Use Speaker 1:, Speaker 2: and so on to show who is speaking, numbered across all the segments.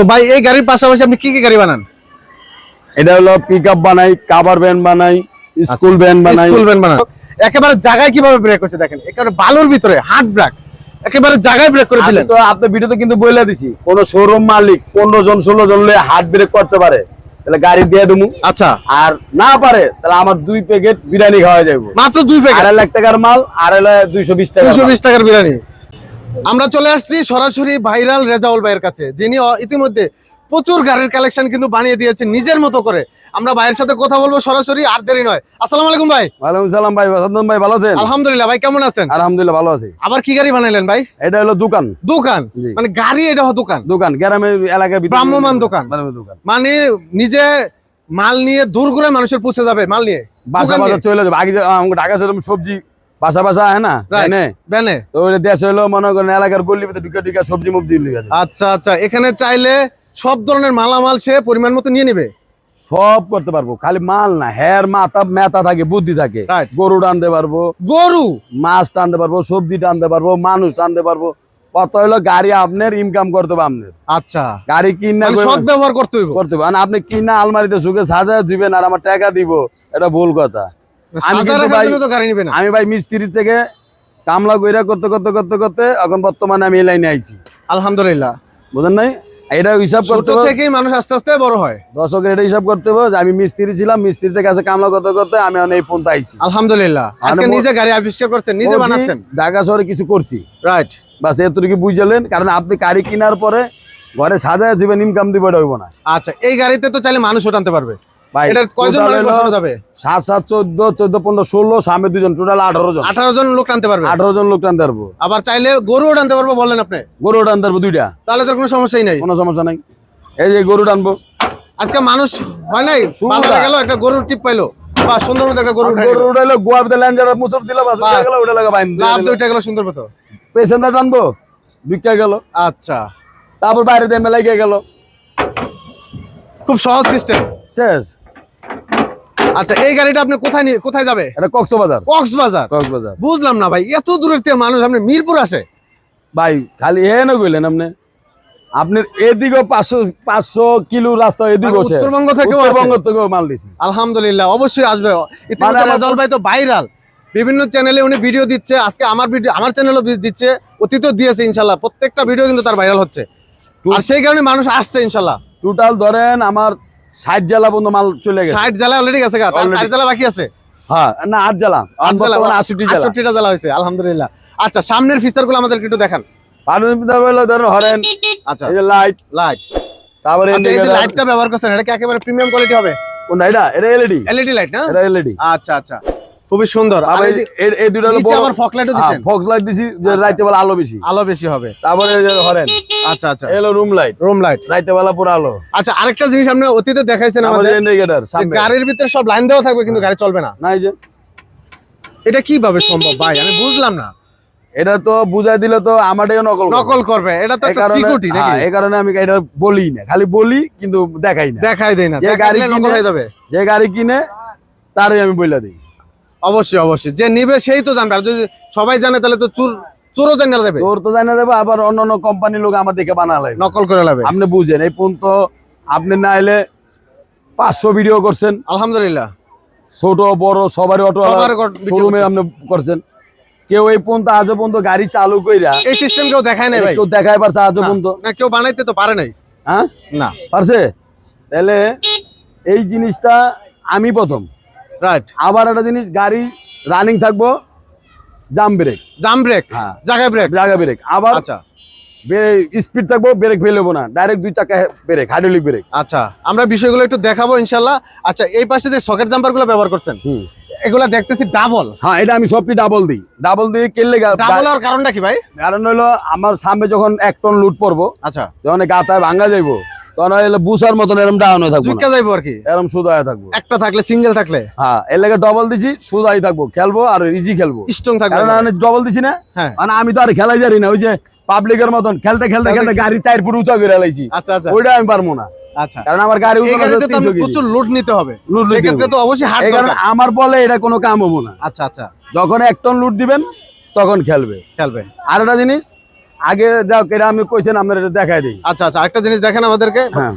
Speaker 1: তো ভাই এই গাড়ির পাশাপাশি আপনি কি কি গাড়ি বানান?
Speaker 2: এটা হলো পিক আপ বানাই কাভার ভ্যান বানাই স্কুল ভ্যান বানাই।
Speaker 1: স্কুল ভ্যান বানান। একেবারে জায়গায় কীভাবে ব্রেক হচ্ছে দেখেন একেবারে বালুর ভিতরে হার্ড ব্রেক একেবারে জায়গায় ব্রেক করে দিলেন।
Speaker 2: তো আপনার ভিডিওতে কিন্তু বলে দিছি কোন শোরুম মালিক পনেরো জন ষোলো জন হলে হাত ব্রেক করতে পারে। তাহলে গাড়ি দিয়ে দেবো
Speaker 1: আচ্ছা।
Speaker 2: আর না পারে তাহলে আমার দুই প্যাকেট বিরিয়ানি খাওয়া যাবে
Speaker 1: মাত্র দুই প্যাকেট
Speaker 2: আড়াই লাখ টাকার মাল আড়াই লাখ দুইশো বিশ টাকা
Speaker 1: দুশো বিশ টাকার বিরিয়ানি। আমরা চলে আসছি সরাসরি ভাইরাল রেজাউল ভাইয়ের কাছে যিনি ইতিমধ্যে প্রচুর গাড়ির কালেকশন কিন্তু বানিয়ে দিয়েছে নিজের মতো করে। আমরা ভাইয়ের সাথে কথা বলব সরাসরি আর দেরি নয়। আসসালামু আলাইকুম ভাই।
Speaker 2: ওয়ালাইকুম সালাম ভাই সন্তন ভাই ভালো আছেন?
Speaker 1: আলহামদুলিল্লাহ ভাই কেমন আছেন?
Speaker 2: আলহামদুলিল্লাহ ভালো আছি।
Speaker 1: আবার কি গাড়ি বানাইলেন ভাই?
Speaker 2: এটা হলো দোকান।
Speaker 1: দোকান? মানে গাড়ি এটা হলো দোকান?
Speaker 2: দোকান গ্রামের এলাকার
Speaker 1: ভ্রাম্যমাণ দোকান। মানে নিজে মাল নিয়ে দূর করে মানুষের পুষে যাবে মাল নিয়ে।
Speaker 2: বাসা বাসা চলে যাবে। আগে ঢাকা সবজি বাসা বাসা হ্যাঁ না? তো দেশ হলো মনে করেন এলাকার গল্লি ভিতরে ঢুকে ঢুকে সবজি মুবজি
Speaker 1: আচ্ছা আচ্ছা। এখানে চাইলে সব ধরনের মালামাল সে পরিমাণ মতো নিয়ে নিবে?
Speaker 2: সব করতে পারব। খালি মাল না হের মাথা মেথা থাকে বুদ্ধি থাকে। গরু টানতে পারব।
Speaker 1: গরু?
Speaker 2: মাছ টানতে পারব সবজি টানতে পারব মানুষ টানতে পারব। কত হলো গাড়ি আপনার ইনকাম করতে হবে আপনার।
Speaker 1: আচ্ছা।
Speaker 2: গাড়ি কিনা
Speaker 1: মানে সৎ ব্যবহার করতে হইব।
Speaker 2: করতে হবে। মানে আপনি কিনা আলমারিতে সুখে সাজায় দিবেন আর আমার টাকা দিব এটা ভুল কথা। আমি কিন্তু ভাই- আমি মিস্ত্রি থেকে কামলা কইরা করতে করতে করতে করতে এখন বর্তমানে আমি এই লাইনে আইছি।
Speaker 1: আলহামদুলিল্লাহ।
Speaker 2: বুঝেন নাই? এটা হিসাব করতে
Speaker 1: থেকেই মানুষ আস্তে আস্তে বড় হয়।
Speaker 2: দর্শকের এটা হিসাব করতে হবে যে আমি মিস্ত্রি ছিলাম মিস্ত্রিতে কাছে কামলা করতে করতে আমি এই পর্যন্ত আইছি।
Speaker 1: আলহামদুলিল্লাহ। আজকে নিজে গাড়ি আবিষ্কার করছেন নিজে বানাচ্ছেন।
Speaker 2: ঢাকা শহরে কিছু করছি।
Speaker 1: রাইট
Speaker 2: বাস এতটুকু বুঝলেন কারণ আপনি গাড়ি কেনার পরে ঘরে সাজায় জীবন ইনকাম দিব হইব না।
Speaker 1: আচ্ছা এই গাড়িতে তো চাইলে মানুষ টানতে পারবে।
Speaker 2: সাত সাত চোদ্দ চোদ্দ পনেরো ষোলো সামনে দুজন। টোটাল আঠারো জন।
Speaker 1: আঠারো জন লোক টানতে পারবে?
Speaker 2: আঠারো জন লোক টানতে পারব।
Speaker 1: আবার চাইলে গরুও টানতে পারব বললেন আপনি।
Speaker 2: টানতে পারব দুইটা।
Speaker 1: তাহলে তো কোনো সমস্যাই নাই।
Speaker 2: কোনো সমস্যা নাই। এই যে গরু টানবো।
Speaker 1: আজকে মানুষ হয় নাই? বাজারে গেল একটা গরুর টিপ পাইলো। বা সুন্দর মতো একটা গরু উঠাই
Speaker 2: গরু উঠাইলো গোয়া ভিতরে ল্যাঞ্জার মুসর দিল বাস
Speaker 1: বাস।
Speaker 2: গেল উঠে লাগা বাইন
Speaker 1: লাভ দুইটা গেল সুন্দর মতো।
Speaker 2: পেশেন্টার টানবো বিকা গেল।
Speaker 1: আচ্ছা।
Speaker 2: তারপর বাইরে দিয়ে মেলাই গিয়ে গেল।
Speaker 1: খুব সহজ সিস্টেম
Speaker 2: শেষ।
Speaker 1: আচ্ছা এই গাড়িটা আপনি কোথায় নিয়ে কোথায় যাবে?
Speaker 2: এটা কক্সবাজার।
Speaker 1: কক্সবাজার?
Speaker 2: কক্সবাজার।
Speaker 1: বুঝলাম না ভাই এত দূরের থেকে মানুষ আপনি মিরপুর আসে?
Speaker 2: ভাই খালি এ না কইলেন আপনি? আপনার এদিকেও পাঁচশো পাঁচশো কিলো রাস্তা এদিকেও
Speaker 1: মানে উত্তরবঙ্গ আসে?
Speaker 2: উত্তরবঙ্গ থেকেও মাল দিছি।
Speaker 1: আলহামদুলিল্লাহ অবশ্যই আসবে।
Speaker 2: মানে-
Speaker 1: ভাই তো ভাইরাল। বিভিন্ন চ্যানেলে উনি ভিডিও দিচ্ছে। আজকে আমার ভিডিও আমার চ্যানেলও দিচ্ছে অতীতও দিয়েছে ইনশাল্লাহ। প্রত্যেকটা ভিডিও কিন্তু তার ভাইরাল হচ্ছে। আর সেই কারণে মানুষ আসছে ইনশাল্লাহ।
Speaker 2: টোটাল ধরেন আমার ষাট জেলা বন্ধু মাল চলে গেছে।
Speaker 1: ষাট জেলা অলরেডি গেছে
Speaker 2: Already।
Speaker 1: জেলা বাকি আছে।
Speaker 2: হ্যাঁ না আট জেলা বর্তমানে আশিটি জেলা
Speaker 1: আটষট্টিটা জেলা হয়েছে আলহামদুলিল্লাহ। আচ্ছা সামনের ফিচারগুলো আমাদেরকে একটু দেখান।
Speaker 2: ধরেন হরেন
Speaker 1: আচ্ছা।
Speaker 2: এই যে লাইট
Speaker 1: লাইট
Speaker 2: তারপরে
Speaker 1: আচ্ছা এই যে লাইটটা ব্যবহার করছেন এটা কি একেবারে প্রিমিয়াম কোয়ালিটি হবে?
Speaker 2: কোনটা এটা এটা এলইডি
Speaker 1: এলইডি লাইট না?
Speaker 2: এটা এলইডি
Speaker 1: আচ্ছা আচ্ছা। খুবই সুন্দর। আর
Speaker 2: তারপরে
Speaker 1: এই
Speaker 2: দুটো হলো
Speaker 1: আবার fog light ও দিছেন?
Speaker 2: ফক্স লাইট দিছি যে রাইতে বেলা আলো বেশি।
Speaker 1: আলো বেশি হবে।
Speaker 2: তারপরে হরেন
Speaker 1: আচ্ছা আচ্ছা।
Speaker 2: এই হলো রুম লাইট
Speaker 1: রুম লাইট
Speaker 2: রাইতে বেলা পুরো আলো।
Speaker 1: আচ্ছা আরেকটা জিনিস আপনি অতীতে দেখাইছেন আমাদের
Speaker 2: ইন্ডিকেটর
Speaker 1: গাড়ির ভিতরে সব লাইন দেওয়া থাকবে কিন্তু গাড়ি চলবে না।
Speaker 2: না এই যে।
Speaker 1: এটা কীভাবে সম্ভব ভাই? আমি বুঝলাম না।
Speaker 2: এটা তো বুঝাই দিলে তো আমারটাকে নকল
Speaker 1: নকল করবে। এটা তো সিকিউরিটি নাকি?
Speaker 2: হ্যাঁ, এই কারণে আমি এটা বলি না। খালি বলি কিন্তু দেখাই না।
Speaker 1: দেখাই দেয় না।
Speaker 2: যে গাড়ি
Speaker 1: নকল হয়ে যাবে।
Speaker 2: যে গাড়ি কিনে তারই আমি বইলা দিই।
Speaker 1: অবশ্যই অবশ্যই। যে নিবে সেই তো জানবে। আর যদি সবাই জানে তাহলে তো চুর চোরও জানা যাবে।
Speaker 2: তোর তো জানা যাবে আবার অন্য অন্য কোম্পানির লোক আমার দেখে বানালে।
Speaker 1: নকল করে লাবে
Speaker 2: আপনি বুঝেন এই পর্যন্ত আপনি না এলে পাঁচশো ভিডিও করছেন।
Speaker 1: আলহামদুলিল্লাহ।
Speaker 2: ছোট বড় সবারই অটো শোরুমে আপনি করছেন। কেউ এই পর্যন্ত আজও পর্যন্ত গাড়ি চালু কইরা
Speaker 1: এই সিস্টেম কেউ দেখায় নাই ভাই।
Speaker 2: কেউ দেখাই পারছে আজও পর্যন্ত।
Speaker 1: না কেউ বানাইতে তো পারে নাই।
Speaker 2: হ্যাঁ?
Speaker 1: না।
Speaker 2: পারছে? তাহলে এই জিনিসটা আমি প্রথম।
Speaker 1: রাইট
Speaker 2: আবার একটা জিনিস গাড়ি রানিং থাকব জাম ব্রেক
Speaker 1: জাম ব্রেক
Speaker 2: হ্যাঁ।
Speaker 1: জায়গায় ব্রেক
Speaker 2: জায়গা ব্রেক আবার
Speaker 1: আচ্ছা।
Speaker 2: স্পিড থাকব ব্রেক ফেলব না। ডাইরেক্ট দুই চাকা ব্রেক হাইড্রোলিক ব্রেক
Speaker 1: আচ্ছা আমরা বিষয়গুলো একটু দেখাবো ইনশাল্লাহ আচ্ছা এই পাশে যে সকেট জাম্পারগুলো ব্যবহার করছেন
Speaker 2: হুম।
Speaker 1: এগুলা দেখতেছি ডাবল
Speaker 2: হ্যাঁ এটা আমি সবটি ডাবল দিই। ডাবল দিয়ে কেললে
Speaker 1: ডাবল হওয়ার কারণটা কি ভাই?
Speaker 2: কারণ হলো আমার সামনে যখন এক টন লুট পড়ব
Speaker 1: আচ্ছা।
Speaker 2: যখন গাতায় ভাঙ্গা যাইবো তখন হলো বুসার মতন এরম ডাউন হয়ে থাকব
Speaker 1: চুটকা যাইবো আর কি?
Speaker 2: এরম সুদা থাকব।
Speaker 1: একটা থাকলে সিঙ্গেল থাকলে?
Speaker 2: হ্যাঁ এর লাগে ডবল দিছি সুদাই থাকব খেলব আর ইজি খেলব।
Speaker 1: স্ট্রং থাকবে
Speaker 2: আমি ডবল দিছি না মানে আমি তো আর খেলাই জানি না ওই যে পাবলিকের মতন খেলতে খেলতে খেলতে গাড়ি চার ফুট উঁচা করে লাইছি
Speaker 1: আচ্ছা আচ্ছা।
Speaker 2: ওইটা আমি পারব না।
Speaker 1: আচ্ছা।
Speaker 2: কারণ আমার গাড়ি
Speaker 1: প্রচুর লোড নিতে হবে।
Speaker 2: নিতে
Speaker 1: তো অবশ্যই
Speaker 2: কারণে। আমার বলে এটা কোনো কাম হব না।
Speaker 1: আচ্ছা আচ্ছা।
Speaker 2: যখন এক টন লুট দিবেন তখন খেলবে।
Speaker 1: খেলবে।
Speaker 2: আর একটা জিনিস আগে যা এটা আমি কইছেন আপনার এটা দেখাই দিই।
Speaker 1: আচ্ছা আচ্ছা আরেকটা জিনিস দেখেন আমাদেরকে।
Speaker 2: হ্যাঁ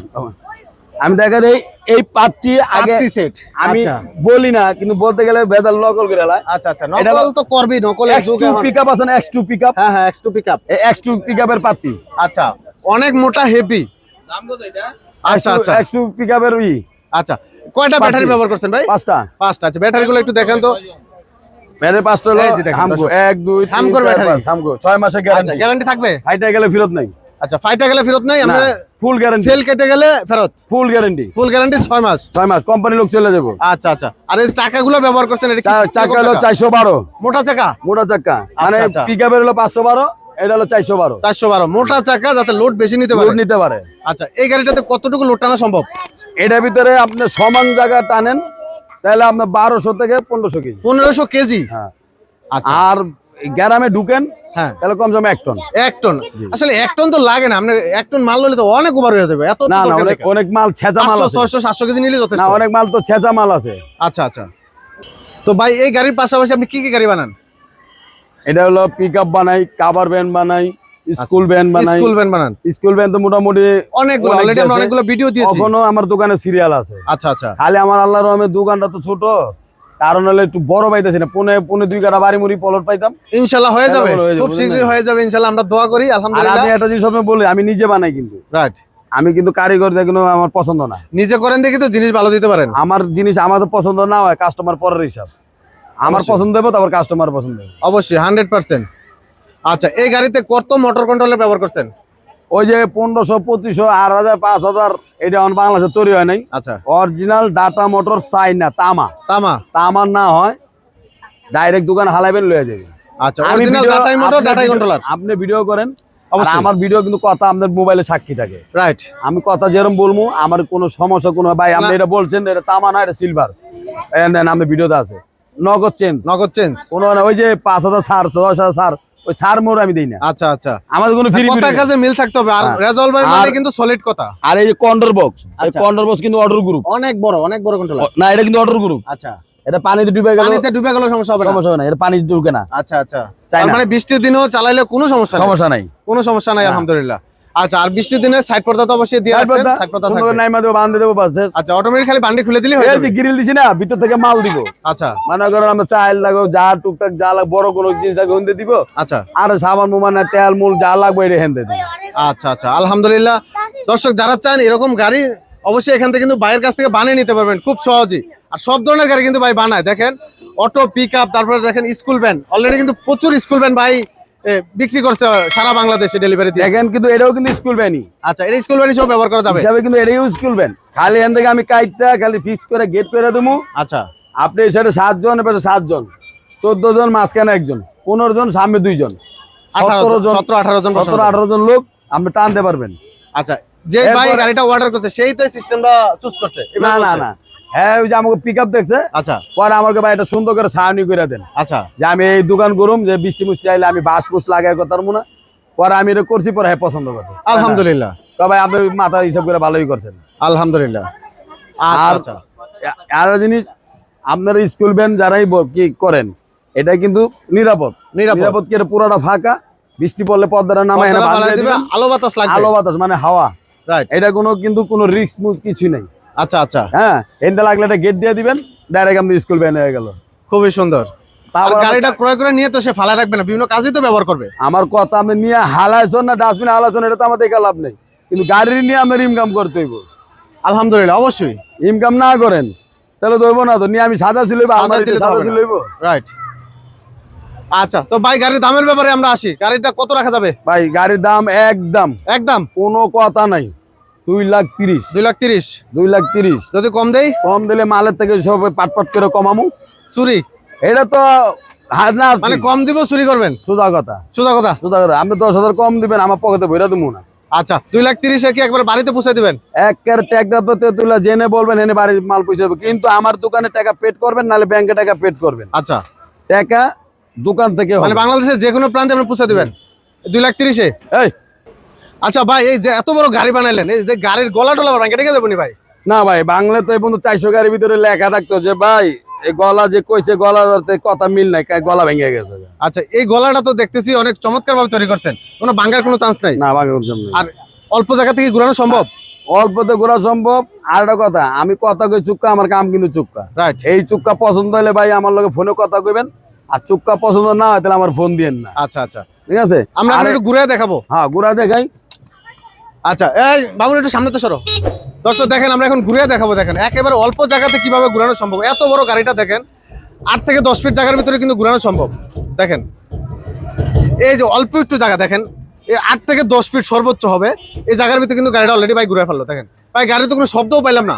Speaker 2: আমি দেখা দেই এই পাত্রটি আগে
Speaker 1: set,
Speaker 2: আমি
Speaker 1: আচ্ছা।
Speaker 2: বলি না কিন্তু বলতে গেলে বেদাল নকল করে লাই।
Speaker 1: আচ্ছা আচ্ছা নকল তো করবি নকল
Speaker 2: এক্স টু পিক আপ আছে না এক্স টু পিক আপ
Speaker 1: হ্যাঁ হ্যাঁ X two pick up
Speaker 2: X two pick আপের পাত্রি
Speaker 1: আচ্ছা অনেক মোটা হেভি। দাম কত এটা? আচ্ছা আচ্ছা।
Speaker 2: এক্স টু পিক আপের ই।
Speaker 1: আচ্ছা কয়টা ব্যাটারি ব্যবহার করছেন ভাই?
Speaker 2: পাঁচটা।
Speaker 1: পাঁচটা আচ্ছা ব্যাটারি গুলো একটু দেখেন তো।
Speaker 2: পাঁচটা হলো হামকো। এক দুই তিন
Speaker 1: হামকোর
Speaker 2: চার
Speaker 1: ব্যাটারি।
Speaker 2: পাঁচ হামকো। ছয় মাসের
Speaker 1: আচ্ছা
Speaker 2: গ্যারান্টি
Speaker 1: গ্যারান্টি থাকবে?
Speaker 2: হাইটা গেলে ফেরত নাই।
Speaker 1: আচ্ছা ফাইটা গেলে ফেরত নাই আমরা
Speaker 2: ফুল গ্যারান্টি
Speaker 1: সেল কেটে গেলে ফেরত।
Speaker 2: ফুল গ্যারান্টি
Speaker 1: ফুল গ্যারান্টি ছয় মাস।
Speaker 2: ছয় মাস কোম্পানি লোক চলে যাব।
Speaker 1: আচ্ছা আচ্ছা। আর এই চাকাগুলো ব্যবহার করছেন এটা
Speaker 2: চাকা হলো চারশো বারো।
Speaker 1: মোটা চাকা?
Speaker 2: মোটা চাকা। মানে
Speaker 1: আচ্ছা।
Speaker 2: পিক আপের হলো পাঁচশো বারো এটা হলো চারশো বারো।
Speaker 1: চারশো বারো। মোটা চাকা যাতে লোড বেশি নিতে পারে।
Speaker 2: লোড নিতে পারে।
Speaker 1: আচ্ছা এই গাড়িটাতে কতটুকু লোড টানা সম্ভব?
Speaker 2: এটার ভিতরে আপনি সমান জায়গা টানেন তাহলে আপনার বারোশো থেকে পনেরোশো কেজি।
Speaker 1: পনেরোশো কেজি?
Speaker 2: হ্যাঁ।
Speaker 1: আচ্ছা।
Speaker 2: আর গ্রামে ঢুকেন
Speaker 1: হ্যাঁ।
Speaker 2: তাহলে এক টন।
Speaker 1: এক টন? আসলে এক টন তো লাগে না। আপনার এক টন মাল নিলে তো অনেক ওভার হয়ে যাবে। এত
Speaker 2: না না অনেক অনেক মাল ছেঁচা মাল আছে।
Speaker 1: ছয়শো সাতশো কেজি নিলে যথেষ্ট।
Speaker 2: না অনেক মাল তো ছেঁচা মাল আছে।
Speaker 1: আচ্ছা আচ্ছা। তো ভাই এই গাড়ির পাশাপাশি আপনি কি কি গাড়ি বানান?
Speaker 2: এটা হলো পিক আপ বানাই কাভার ভ্যান বানাই স্কুল ভ্যান বানাই।
Speaker 1: স্কুল বানান।
Speaker 2: স্কুল তো মোটামুটি
Speaker 1: অনেকগুলো অলরেডি আমরা অনেকগুলো ভিডিও দিয়েছি।
Speaker 2: এখনও আমার দোকানে সিরিয়াল আছে।
Speaker 1: আচ্ছা আচ্ছা।
Speaker 2: খালি আমার আল্লাহ রহমের দোকানটা তো ছোট। কারণ হলে একটু বড় পাইতেছি না। পুনে পুনে দুই কাটা বাড়ি মুড়ি পলট পাইতাম।
Speaker 1: ইনশাল্লাহ হয়ে যাবে। খুব শীঘ্রই হয়ে যাবে ইনশাল্লাহ আমরা দোয়া করি আলহামদুলিল্লাহ
Speaker 2: আমি একটা জিনিস আপনাকে বলি আমি নিজে বানাই কিন্তু।
Speaker 1: রাইট
Speaker 2: আমি কিন্তু কারিগর দেখুন আমার পছন্দ না।
Speaker 1: নিজে করেন দেখি তো জিনিস ভালো দিতে পারেন।
Speaker 2: আমার জিনিস আমাদের পছন্দ না হয় কাস্টমার পরের হিসাব। আমার পছন্দ হবে তারপর কাস্টমার পছন্দ হবে
Speaker 1: অবশ্যই হান্ড্রেড পার্সেন্ট আচ্ছা এই গাড়িতে কত মোটর কন্ট্রোলার ব্যবহার করছেন?
Speaker 2: ওই যে পনেরোশো পঁচিশশো আট হাজার পাঁচ হাজার এটা এখন বাংলাদেশে তৈরি হয় নাই।
Speaker 1: আচ্ছা।
Speaker 2: অরিজিনাল ডাটা মোটর চাইনা তামা
Speaker 1: তামা
Speaker 2: তামার না হয় ডাইরেক্ট দোকান হালাইবেন লয়ে যাবে
Speaker 1: আচ্ছা অরিজিনাল ডাটাই মোটর ডাটাই কন্ট্রোলার
Speaker 2: আপনি ভিডিও করেন
Speaker 1: অবশ্যই।
Speaker 2: আমার ভিডিও কিন্তু কথা আপনার মোবাইলে সাক্ষী থাকে।
Speaker 1: রাইট
Speaker 2: আমি কথা যেরকম বলব আমার কোনো সমস্যা কোনো ভাই আপনি এটা বলছেন এটা তামা না এটা সিলভার দেন আপনি ভিডিওতে আছে। নগদ চেঞ্জ
Speaker 1: নগদ চেঞ্জ
Speaker 2: কোনো না ওই যে পাঁচ হাজার ছাড় দশ হাজার ছাড় ওই সার মোর আমি দেই না।
Speaker 1: আচ্ছা আচ্ছা।
Speaker 2: আমাদের কোনো ফ্রি
Speaker 1: কথা কাছে মিল থাকতে হবে। আর
Speaker 2: হ্যাঁ।
Speaker 1: রেজল ভাই মানে কিন্তু সলিড কথা।
Speaker 2: আর এই যে কন্ডর বক্স এই কন্ডর বক্স কিন্তু অর্ডার গ্রুপ
Speaker 1: অনেক বড় অনেক বড় কন্ট্রোলার
Speaker 2: না এটা কিন্তু অর্ডার গ্রুপ
Speaker 1: আচ্ছা।
Speaker 2: এটা পানিতে ডুবে গেল
Speaker 1: পানিতে ডুবে গেল সমস্যা হবে না।
Speaker 2: সমস্যা হবে না এটা পানি ঢুকে না।
Speaker 1: আচ্ছা আচ্ছা। মানে বৃষ্টির দিনও চালাইলে কোনো সমস্যা
Speaker 2: সমস্যা নাই।
Speaker 1: কোনো সমস্যা নাই আলহামদুলিল্লাহ। আচ্ছা আর বৃষ্টির দিনে সাইড পর্দা তো অবশ্যই দিয়ে
Speaker 2: সাইড
Speaker 1: রাখছেন
Speaker 2: পর্দা,
Speaker 1: সাইড পর্দা
Speaker 2: সুন্দর
Speaker 1: থাকবে।
Speaker 2: নাইমা দেবো বান্ধে দেবো বাস
Speaker 1: আচ্ছা অটোমেটিক খালি বান্ডি খুলে দিলে হয়ে যাবে।
Speaker 2: গ্রিল দিছি না ভিতর থেকে মাল দিব।
Speaker 1: আচ্ছা।
Speaker 2: মনে আমরা চাল লাগো যা টুকটাক যা লাগবে বড় কোনো জিনিস লাগবে থেকে দিব।
Speaker 1: আচ্ছা।
Speaker 2: আর সাবান মোমান তেল মূল যা লাগবে এটা দিব।
Speaker 1: আচ্ছা আচ্ছা আলহামদুলিল্লাহ। দর্শক যারা চান এরকম গাড়ি অবশ্যই এখান থেকে কিন্তু বাইরের কাছ থেকে বানিয়ে নিতে পারবেন খুব সহজেই। আর সব ধরনের গাড়ি কিন্তু ভাই বানায়। দেখেন অটো পিক আপ তারপরে দেখেন স্কুল ভ্যান অলরেডি কিন্তু প্রচুর স্কুল ভ্যান ভাই। বিক্রি করছে সারা বাংলাদেশে ডেলিভারি দিয়ে।
Speaker 2: দেখেন কিন্তু এটাও কিন্তু স্কুল ভ্যানই
Speaker 1: আচ্ছা এটা স্কুল ভ্যান হিসেবে ব্যবহার করা যাবে?
Speaker 2: হিসাবে কিন্তু এটাও স্কুল ভ্যান খালি এখান থেকে আমি কাইটটা খালি ফিক্স করে গেট করে দেবো।
Speaker 1: আচ্ছা।
Speaker 2: আপনি এই সাইডে সাতজন এবার সাতজন। চোদ্দ জন মাঝখানে একজন। পনেরো জন সামনে দুইজন।
Speaker 1: আঠারো
Speaker 2: সতেরো জন
Speaker 1: সতেরো আঠারো জন
Speaker 2: সতেরো আঠারো জন লোক আপনি টানতে পারবেন।
Speaker 1: আচ্ছা যে ভাই গাড়িটা অর্ডার করছে সেই তো সিস্টেমটা চুজ করছে।
Speaker 2: না না না। হ্যাঁ ওই যে আমাকে পিক আপ দেখছে।
Speaker 1: আচ্ছা।
Speaker 2: পরে আমাকে ভাই এটা সুন্দর করে ছাউনি করে দেন।
Speaker 1: আচ্ছা।
Speaker 2: যে আমি এই দোকান করুম যে বৃষ্টি মুষ্টি আইলে আমি বাস বুস লাগাই করতাম না। পরে আমি এটা করছি পরে হ্যাঁ পছন্দ করছে।
Speaker 1: আলহামদুলিল্লাহ।
Speaker 2: তো আপনি মাথা হিসাব করে ভালোই করছেন।
Speaker 1: আলহামদুলিল্লাহ।
Speaker 2: আর
Speaker 1: আচ্ছা
Speaker 2: আর জিনিস আপনার স্কুল ভ্যান যারাই কি করেন এটা কিন্তু নিরাপদ।
Speaker 1: নিরাপদ।
Speaker 2: কি? এটা পুরোটা ফাঁকা। বৃষ্টি পড়লে পর্দাটা নামায়।
Speaker 1: আলো বাতাস
Speaker 2: আলো বাতাস মানে হাওয়া।
Speaker 1: রাইট
Speaker 2: এটা কোনো কিন্তু কোনো রিস্ক কিছু নেই।
Speaker 1: আচ্ছা আচ্ছা।
Speaker 2: হ্যাঁ এনতে লাগলে একটা গেট দিয়ে দিবেন ডাইরেক্ট আমাদের স্কুল ভ্যান হয়ে গেল।
Speaker 1: খুবই সুন্দর।
Speaker 2: তারপর
Speaker 1: গাড়িটা ক্রয় করে নিয়ে তো সে রাখবে না বিভিন্ন কাজেই তো ব্যবহার করবে।
Speaker 2: আমার কথা আপনি নিয়ে হালাইছেন না ডাস্টবিন হালাইছেন এটা তো আমার লাভ নেই। কিন্তু গাড়ি নিয়ে ইনকাম করতে হইব।
Speaker 1: আলহামদুলিল্লাহ অবশ্যই।
Speaker 2: ইনকাম না করেন তাহলে হইব না তো নিয়ে আমি সাদা ছিল সাদা ছিল
Speaker 1: রাইট আচ্ছা তো ভাই গাড়ির দামের ব্যাপারে আমরা আসি। গাড়িটা কত রাখা যাবে?
Speaker 2: ভাই গাড়ির দাম একদম।
Speaker 1: একদম?
Speaker 2: কোনো কথা নাই। দুই লাখ তিরিশ।
Speaker 1: দুই লাখ তিরিশ।
Speaker 2: দুই লাখ তিরিশ।
Speaker 1: যদি কম দেই?
Speaker 2: কম দিলে মালের থেকে সব পাট পাট করে কমামু।
Speaker 1: চুরি?
Speaker 2: এটা তো না
Speaker 1: মানে কম দিব চুরি করবেন?
Speaker 2: সোজা কথা।
Speaker 1: সোজা কথা।
Speaker 2: সোজা কথা। আপনি দশ হাজার কম দিবেন আমার পকেটে দেবো না।
Speaker 1: আচ্ছা দুই লাখ তিরিশে কি একবার বাড়িতে পৌঁছে দিবেন?
Speaker 2: একের ট্যাগটা তুলে জেনে বলবেন এনে বাড়ির মাল পয়সা হবে কিন্তু আমার দোকানে টাকা পেড করবেন নাহলে ব্যাংকে টাকা পেড করবেন।
Speaker 1: আচ্ছা।
Speaker 2: টাকা দোকান থেকে
Speaker 1: মানে বাংলাদেশের যে কোনো প্রান্তে আপনি পৌঁছে দিবেন। দুই লাখ তিরিশে?
Speaker 2: এই
Speaker 1: আচ্ছা ভাই এই যে এত বড় গাড়ি বানাইলেন এই যে গাড়ির গলা টলা বানান কেটে দেবো ভাই?
Speaker 2: না ভাই বাংলা তো এই বন্ধু চারশো গাড়ির ভিতরে লেখা থাকতো যে ভাই এই গলা যে কইছে গলার অর্থে কথা মিল নাই গলা ভেঙে গেছে।
Speaker 1: আচ্ছা এই গলাটা তো দেখতেছি অনেক চমৎকার ভাবে তৈরি করছেন। কোনো ভাঙ্গার কোনো চান্স নাই?
Speaker 2: না ভাঙে ওর জন্য
Speaker 1: আর অল্প জায়গা থেকে ঘুরানো সম্ভব?
Speaker 2: অল্পতে ঘোরা সম্ভব। আর একটা কথা আমি কথা কই চুক্কা আমার কাম কিন্তু চুক্কা।
Speaker 1: রাইট
Speaker 2: এই চুক্কা পছন্দ হলে ভাই আমার লগে ফোনে কথা কইবেন। আর চুক্কা পছন্দ না হয় তাহলে আমার ফোন দিয়েন না।
Speaker 1: আচ্ছা আচ্ছা।
Speaker 2: ঠিক আছে?
Speaker 1: আমরা একটু ঘুরে দেখাবো।
Speaker 2: হ্যাঁ গুড়া দেখাই।
Speaker 1: আচ্ছা এই বাবুর একটু সামনে তো সরো। দর্শক দেখেন আমরা এখন ঘুরে দেখাবো দেখেন একেবারে অল্প জায়গাতে কীভাবে ঘুরানো সম্ভব। এত বড় গাড়িটা দেখেন আট থেকে দশ ফিট জায়গার ভিতরে কিন্তু ঘুরানো সম্ভব। দেখেন এই যে অল্প একটু জায়গা দেখেন এই আট থেকে দশ ফিট সর্বোচ্চ হবে। এই জায়গার ভিতরে কিন্তু গাড়িটা অলরেডি ভাই ঘুরে ফেলল দেখেন। ভাই গাড়ি তো কোনো শব্দও পাইলাম না।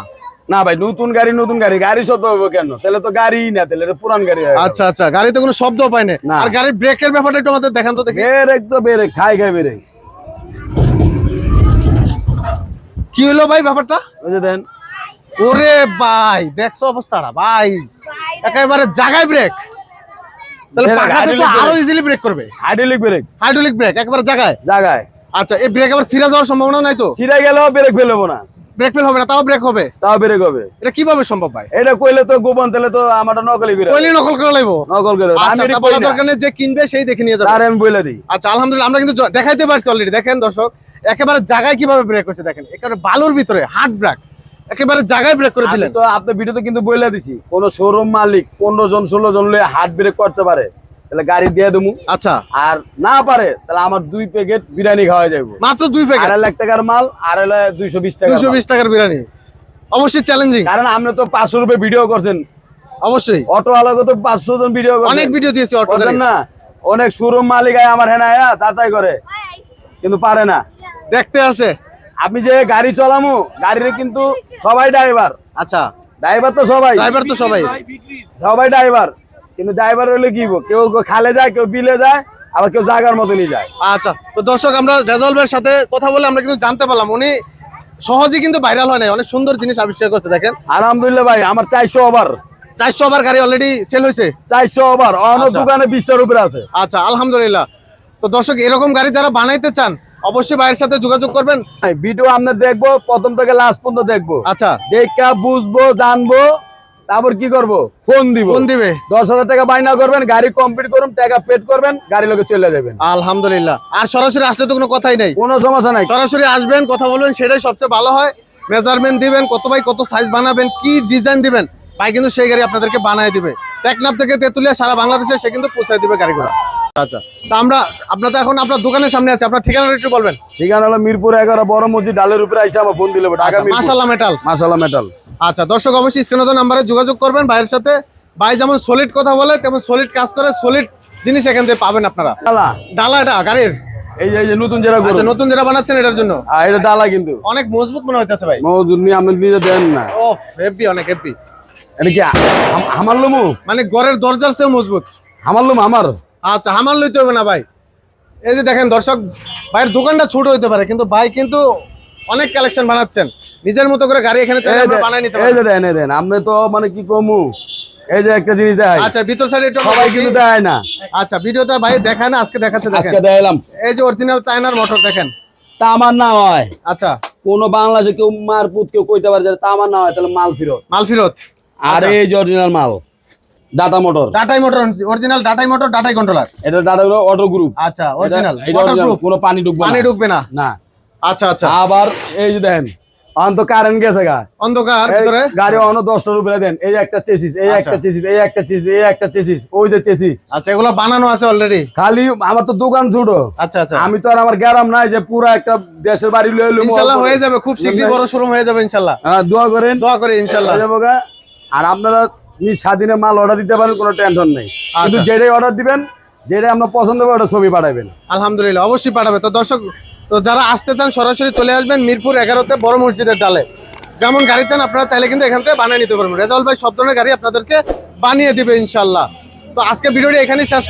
Speaker 2: না ভাই নতুন গাড়ি নতুন গাড়ি। গাড়ি শব্দ হবে কেন? তাহলে তো গাড়ি না তাহলে পুরান গাড়ি।
Speaker 1: আচ্ছা আচ্ছা গাড়িতে কোনো শব্দও পাই না
Speaker 2: না।
Speaker 1: আর গাড়ির ব্রেকের ব্যাপারটা একটু আমাদের দেখান তো দেখি।
Speaker 2: বেরেক তো বেরেক খাই খাই বেরেক।
Speaker 1: কি হলো ভাই ব্যাপারটা?
Speaker 2: দেন।
Speaker 1: ওরে ভাই দেখছ অবস্থাটা ভাই। একেবারে জায়গায় ব্রেক তাহলে পাখাতে তো
Speaker 2: আরও
Speaker 1: ইজিলি ব্রেক করবে।
Speaker 2: হাইড্রোলিক ব্রেক
Speaker 1: হাইড্রোলিক ব্রেক একেবারে জায়গায়।
Speaker 2: জায়গায়।
Speaker 1: আচ্ছা এই ব্রেক আবার সম্ভাবনা নাই তো?
Speaker 2: ছিঁড়ে গেলেও ব্রেক না।
Speaker 1: ব্রেক ফেল হবে না তাও ব্রেক হবে।
Speaker 2: তাও ব্রেক হবে।
Speaker 1: এটা কীভাবে সম্ভব ভাই?
Speaker 2: এটা কইলে তো গোপন তাহলে তো আমারটা নকলি করে।
Speaker 1: কইলি নকল করে লাইবো
Speaker 2: নকল করে। আমি
Speaker 1: আচ্ছা বলা দরকার নেই যে কিনবে সেই দেখে নিয়ে যাবে।
Speaker 2: তার আমি বলে দিই।
Speaker 1: আচ্ছা আলহামদুলিল্লাহ আমরা কিন্তু দেখাইতে পারছি অলরেডি দেখেন দর্শক একেবারে জায়গায় কীভাবে ব্রেক হচ্ছে দেখেন? একেবারে বালুর ভিতরে হার্ড ব্রেক একেবারে জায়গায় ব্রেক করে দিলেন।
Speaker 2: তো আপনার ভিডিওতে কিন্তু বলে দিছি কোন শোরুম মালিক পনেরো জন ষোলো জন লয়ে হাত ব্রেক করতে পারে। তাহলে গাড়ি দিয়ে দেবো।
Speaker 1: আচ্ছা।
Speaker 2: আর না পারে তাহলে আমার দুই প্যাকেট বিরিয়ানি খাওয়া যাবে
Speaker 1: মাত্র দুই প্যাকেট
Speaker 2: আড়াই লাখ টাকার মাল আড়াই লাখ দুইশো বিশ টাকা
Speaker 1: দুশো বিশ টাকার বিরিয়ানি। অবশ্যই চ্যালেঞ্জিং
Speaker 2: কারণ আপনি তো পাঁচশো রুপে ভিডিও করছেন।
Speaker 1: অবশ্যই।
Speaker 2: অটো আলাদা তো পাঁচশো জন ভিডিও
Speaker 1: অনেক ভিডিও দিয়েছি অটো
Speaker 2: না? অনেক শোরুম মালিক আয় আমার হেনা যাচাই করে। কিন্তু পারে না।
Speaker 1: দেখতে আসে।
Speaker 2: আমি যে গাড়ি চলামু গাড়ির কিন্তু সবাই ড্রাইভার
Speaker 1: আচ্ছা।
Speaker 2: ড্রাইভার তো সবাই।
Speaker 1: ড্রাইভার তো সবাই।
Speaker 2: সবাই ড্রাইভার কিন্তু ড্রাইভার হলে কি? কেউ খালে যায় কেউ বিলে যায় আবার কেউ জাগার মতনই যায়।
Speaker 1: আচ্ছা। তো দর্শক আমরা রেজলভের সাথে কথা বলে আমরা কিন্তু জানতে পারলাম উনি সহজে কিন্তু ভাইরাল হয় নাই। অনেক সুন্দর জিনিস আবিষ্কার করছে দেখেন।
Speaker 2: আলহামদুলিল্লাহ ভাই আমার চারশো ওভার
Speaker 1: চারশো আবার গাড়ি অলরেডি সেল হয়েছে?
Speaker 2: চারশো ওভার অন্য
Speaker 1: আচ্ছা।
Speaker 2: দোকানে বিশটার উপরে আছে।
Speaker 1: আচ্ছা আলহামদুলিল্লাহ। তো দর্শক এরকম গাড়ি যারা বানাইতে চান অবশ্যই ভাইয়ের সাথে যোগাযোগ করবেন।
Speaker 2: ভিডিও আমরা দেখব প্রথম থেকে লাস্ট পর্যন্ত দেখব।
Speaker 1: আচ্ছা।
Speaker 2: দেখা বুঝব জানব তারপর কি করব? ফোন দিব।
Speaker 1: কোন দিবে।
Speaker 2: দশ হাজার টাকা বাইনা করবেন গাড়ি কমপ্লিট করুন টাকা পেড করবেন গাড়ি লোকে চলে যাবেন।
Speaker 1: আলহামদুলিল্লাহ। আর সরাসরি আসলে তো কোনো কথাই নাই।
Speaker 2: কোনো সমস্যা নাই।
Speaker 1: সরাসরি আসবেন কথা বলবেন সেটাই সবচেয়ে ভালো হয়। মেজারমেন্ট দিবেন কত বাই কত সাইজ বানাবেন কি ডিজাইন দিবেন ভাই কিন্তু সেই গাড়ি আপনাদেরকে বানায় দিবে। টেকনাফ থেকে তেতুলিয়া সারা বাংলাদেশে সে কিন্তু পৌঁছায় দিবে গাড়িগুলো। আচ্ছা। তা আমরা আপনার তো এখন আপনার দোকানের সামনে আছে আপনার ঠিকানা একটু বলবেন।
Speaker 2: ঠিকানা হলো মিরপুর এগারো বড় মসজিদ ডালের উপরে আইসা আমার ফোন দিলে ঢাকা
Speaker 1: মাসাল্লাহ মেটাল
Speaker 2: মাসাল্লাহ মেটাল
Speaker 1: আচ্ছা দর্শক অবশ্যই স্ক্রিনে নাম্বারে যোগাযোগ করবেন ভাইয়ের সাথে। ভাই যেমন সলিড কথা বলে তেমন সলিড কাজ করে সলিড জিনিস এখান থেকে পাবেন আপনারা।
Speaker 2: ডালা।
Speaker 1: গাড়ির।
Speaker 2: এই যে নতুন যেটা
Speaker 1: আচ্ছা নতুন যেটা বানাচ্ছেন এটার জন্য।
Speaker 2: আর এটা ডালা কিন্তু।
Speaker 1: অনেক মজবুত মনে হইতেছে ভাই।
Speaker 2: আপনি নিজে দেন না।
Speaker 1: ও হেভি অনেক হেভি
Speaker 2: এটা কি হামার লমু?
Speaker 1: মানে ঘরের দরজার চেয়েও মজবুত।
Speaker 2: লমু আমার
Speaker 1: আচ্ছা হামার লইতে হবে না ভাই। এই যে দেখেন দর্শক ভাইয়ের দোকানটা ছোট হইতে পারে কিন্তু ভাই কিন্তু অনেক কালেকশন বানাচ্ছেন। নিজের মতো করে গাড়ি এখানে বানাই নিতে
Speaker 2: এই যে দেন এই দেন আপনি তো মানে কি কমু? এই যে একটা জিনিস দেয়
Speaker 1: আচ্ছা ভিতর সাইডে একটু
Speaker 2: সবাই কিন্তু দেয় না।
Speaker 1: আচ্ছা ভাই দেখায় না আজকে দেখাচ্ছে
Speaker 2: আজকে
Speaker 1: এই যে অরিজিনাল চায়নার মোটর দেখেন।
Speaker 2: তা আমার না হয়।
Speaker 1: আচ্ছা।
Speaker 2: কোন বাংলাদেশে কেউ মারপুত কেউ কইতে পারে যে তা আমার না হয় তাহলে মাল ফিরত।
Speaker 1: মাল ফিরত।
Speaker 2: আর এই যে অরিজিনাল মাল। ডাটা মোটর
Speaker 1: ডাটাই মোটর অরিজিনাল ডাটাই মোটর ডাটাই কন্ট্রোলার
Speaker 2: এটা ডাটা হলো অটো গ্রুপ
Speaker 1: আচ্ছা অরিজিনাল ওয়াটার
Speaker 2: original, কোনো পানি ঢুকবে
Speaker 1: পানি ঢুকবে না।
Speaker 2: না।
Speaker 1: আচ্ছা আচ্ছা।
Speaker 2: আবার এই যে দেখেন অন্ত কারেন্ট গেছে গা।
Speaker 1: অন্ধকার
Speaker 2: এই
Speaker 1: ভিতরে।
Speaker 2: গাড়ি অন্য দশটার উপরে দেন। এই একটা চেসিস এই
Speaker 1: আচ্ছা।
Speaker 2: একটা চেসিস এই একটা চেসিস এই একটা চেসিস ওই যে চেসিস
Speaker 1: আচ্ছা এগুলো বানানো আছে অলরেডি
Speaker 2: খালি আমার তো দোকান ছোট।
Speaker 1: আচ্ছা আচ্ছা।
Speaker 2: আমি তো আর আমার গ্যারাম নাই যে পুরো একটা দেশের বাড়ি লয়ে লইবো।
Speaker 1: ইনশাল্লাহ হয়ে যাবে খুব শীঘ্রই বড় শোরুম হয়ে যাবে ইনশাল্লাহ।
Speaker 2: হ্যাঁ, দোয়া করেন।
Speaker 1: দোয়া করি ইনশাল্লাহ।
Speaker 2: হয়ে যাব গা। আর আপনারা নিজ স্বাধীনে মাল অর্ডার দিতে পারেন কোনো টেনশন নেই। কিন্তু
Speaker 1: আচ্ছা।
Speaker 2: যেটাই অর্ডার দিবেন যেটাই আপনার পছন্দ হবে ওটা ছবি পাঠাবেন।
Speaker 1: আলহামদুলিল্লাহ অবশ্যই পাঠাবে। তো দর্শক তো যারা আসতে চান সরাসরি চলে আসবেন মিরপুর এগারোতে বড় মসজিদের ডালে। যেমন গাড়ি চান আপনারা চাইলে কিন্তু এখান থেকে বানিয়ে নিতে পারবেন। রেজাউল ভাই সব ধরনের গাড়ি আপনাদেরকে বানিয়ে দিবে ইনশাল্লাহ তো আজকে ভিডিওটি এখানেই শেষ